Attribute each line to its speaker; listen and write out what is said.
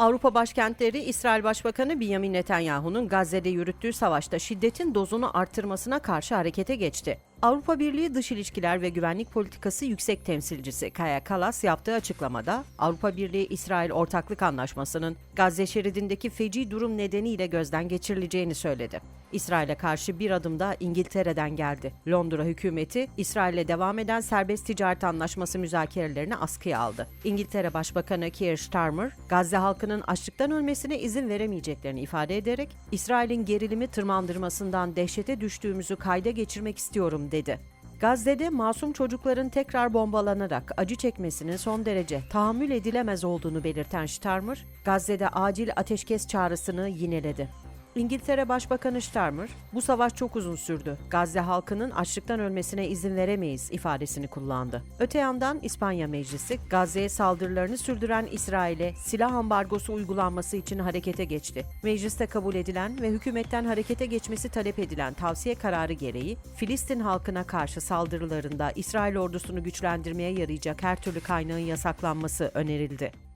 Speaker 1: Avrupa başkentleri İsrail Başbakanı Benjamin Netanyahu'nun Gazze'de yürüttüğü savaşta şiddetin dozunu arttırmasına karşı harekete geçti. Avrupa Birliği Dış İlişkiler ve Güvenlik Politikası Yüksek Temsilcisi Kaya Kalas yaptığı açıklamada Avrupa Birliği İsrail Ortaklık Anlaşması'nın Gazze şeridindeki feci durum nedeniyle gözden geçirileceğini söyledi. İsrail'e karşı bir adım da İngiltere'den geldi. Londra hükümeti İsrail'le devam eden serbest ticaret anlaşması müzakerelerini askıya aldı. İngiltere Başbakanı Keir Starmer, Gazze halkının açlıktan ölmesine izin veremeyeceklerini ifade ederek İsrail'in gerilimi tırmandırmasından dehşete düştüğümüzü kayda geçirmek istiyorum dedi. Gazze'de masum çocukların tekrar bombalanarak acı çekmesinin son derece tahammül edilemez olduğunu belirten Starmer, Gazze'de acil ateşkes çağrısını yineledi. İngiltere Başbakanı Starmer, bu savaş çok uzun sürdü. Gazze halkının açlıktan ölmesine izin veremeyiz ifadesini kullandı. Öte yandan İspanya Meclisi, Gazze'ye saldırılarını sürdüren İsrail'e silah ambargosu uygulanması için harekete geçti. Mecliste kabul edilen ve hükümetten harekete geçmesi talep edilen tavsiye kararı gereği, Filistin halkına karşı saldırılarında İsrail ordusunu güçlendirmeye yarayacak her türlü kaynağın yasaklanması önerildi.